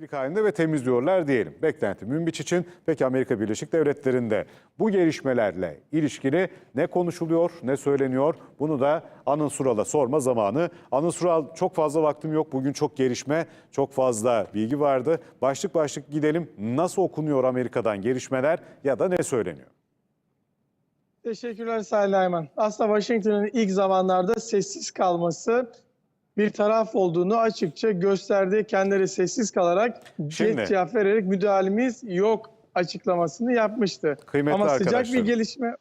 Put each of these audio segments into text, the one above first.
İlk halinde ve temizliyorlar diyelim. Beklenti Münbiç için peki Amerika Birleşik Devletleri'nde bu gelişmelerle ilişkili ne konuşuluyor, ne söyleniyor? Bunu da Anıl Sural'a sorma zamanı. Anıl Sural çok fazla vaktim yok. Bugün çok gelişme, çok fazla bilgi vardı. Başlık başlık gidelim. Nasıl okunuyor Amerika'dan gelişmeler ya da ne söyleniyor? Teşekkürler Sayın Ayman. Aslında Washington'ın ilk zamanlarda sessiz kalması bir taraf olduğunu açıkça gösterdi. Kendileri sessiz kalarak Şimdi- cevap vererek müdahalemiz yok açıklamasını yapmıştı. Kıymetli Ama sıcak bir gelişme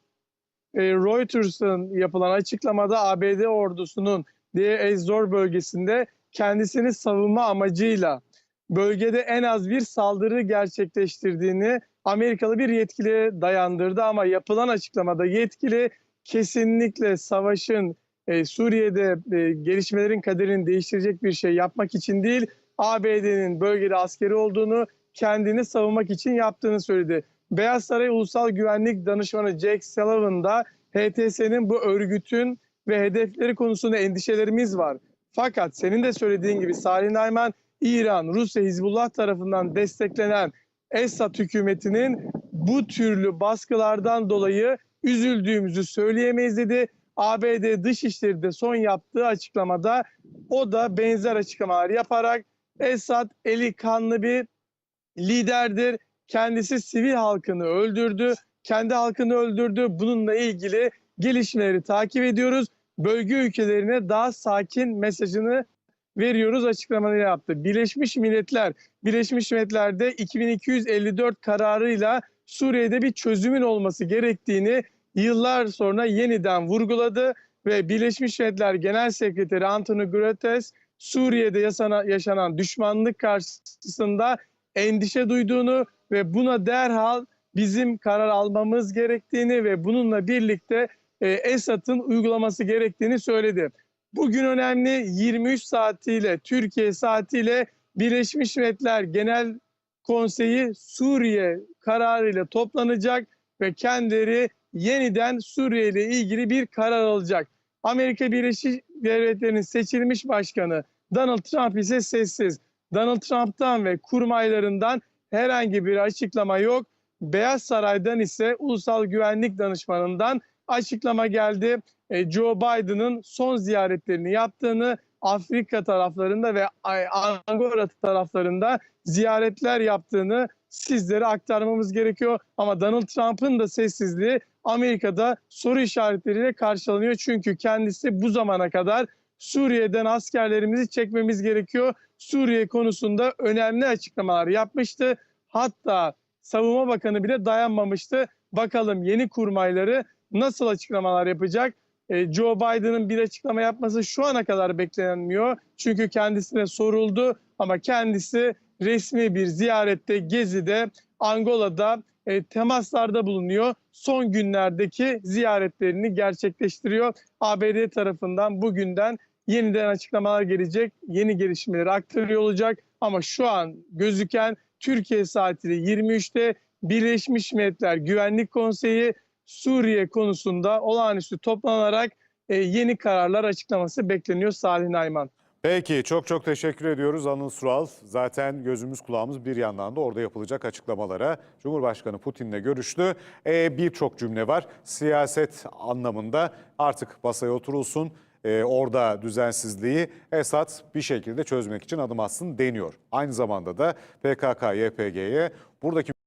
e, Reuters'ın yapılan açıklamada ABD ordusunun Deir ez-Zor bölgesinde kendisini savunma amacıyla bölgede en az bir saldırı gerçekleştirdiğini Amerikalı bir yetkiliye dayandırdı ama yapılan açıklamada yetkili kesinlikle savaşın e, Suriye'de e, gelişmelerin kaderini değiştirecek bir şey yapmak için değil, ABD'nin bölgede askeri olduğunu, kendini savunmak için yaptığını söyledi. Beyaz Saray Ulusal Güvenlik Danışmanı Jake Sullivan da HTS'nin bu örgütün ve hedefleri konusunda endişelerimiz var. Fakat senin de söylediğin gibi Salih Nayman, İran, Rusya, Hizbullah tarafından desteklenen Esad hükümetinin bu türlü baskılardan dolayı üzüldüğümüzü söyleyemeyiz dedi. ABD Dışişleri de son yaptığı açıklamada o da benzer açıklamalar yaparak Esad eli kanlı bir liderdir. Kendisi sivil halkını öldürdü. Kendi halkını öldürdü. Bununla ilgili gelişmeleri takip ediyoruz. Bölge ülkelerine daha sakin mesajını veriyoruz açıklamaları yaptı. Birleşmiş Milletler, Birleşmiş Milletler'de 2254 kararıyla Suriye'de bir çözümün olması gerektiğini yıllar sonra yeniden vurguladı ve Birleşmiş Milletler Genel Sekreteri Antonio Guterres Suriye'de yaşanan, düşmanlık karşısında endişe duyduğunu ve buna derhal bizim karar almamız gerektiğini ve bununla birlikte e, Esad'ın uygulaması gerektiğini söyledi. Bugün önemli 23 saatiyle Türkiye saatiyle Birleşmiş Milletler Genel Konseyi Suriye kararıyla toplanacak ve kendileri yeniden Suriye ile ilgili bir karar alacak. Amerika Birleşik Devletleri'nin seçilmiş başkanı Donald Trump ise sessiz. Donald Trump'tan ve kurmaylarından herhangi bir açıklama yok. Beyaz Saray'dan ise Ulusal Güvenlik Danışmanı'ndan açıklama geldi. E, Joe Biden'ın son ziyaretlerini yaptığını, Afrika taraflarında ve Angola taraflarında ziyaretler yaptığını sizlere aktarmamız gerekiyor. Ama Donald Trump'ın da sessizliği Amerika'da soru işaretleriyle karşılanıyor. Çünkü kendisi bu zamana kadar Suriye'den askerlerimizi çekmemiz gerekiyor. Suriye konusunda önemli açıklamalar yapmıştı. Hatta Savunma Bakanı bile dayanmamıştı. Bakalım yeni kurmayları nasıl açıklamalar yapacak? E, Joe Biden'ın bir açıklama yapması şu ana kadar beklenmiyor. Çünkü kendisine soruldu ama kendisi resmi bir ziyarette Gezi'de Angola'da e, temaslarda bulunuyor. Son günlerdeki ziyaretlerini gerçekleştiriyor. ABD tarafından bugünden yeniden açıklamalar gelecek. Yeni gelişmeleri aktarıyor olacak. Ama şu an gözüken Türkiye saatiyle 23'te Birleşmiş Milletler Güvenlik Konseyi Suriye konusunda olağanüstü toplanarak e, yeni kararlar açıklaması bekleniyor Salih Nayman. Peki çok çok teşekkür ediyoruz Anıl Sural. Zaten gözümüz kulağımız bir yandan da orada yapılacak açıklamalara. Cumhurbaşkanı Putin'le görüştü. E, Birçok cümle var. Siyaset anlamında artık masaya oturulsun. E, orada düzensizliği Esad bir şekilde çözmek için adım atsın deniyor. Aynı zamanda da PKK, YPG'ye buradaki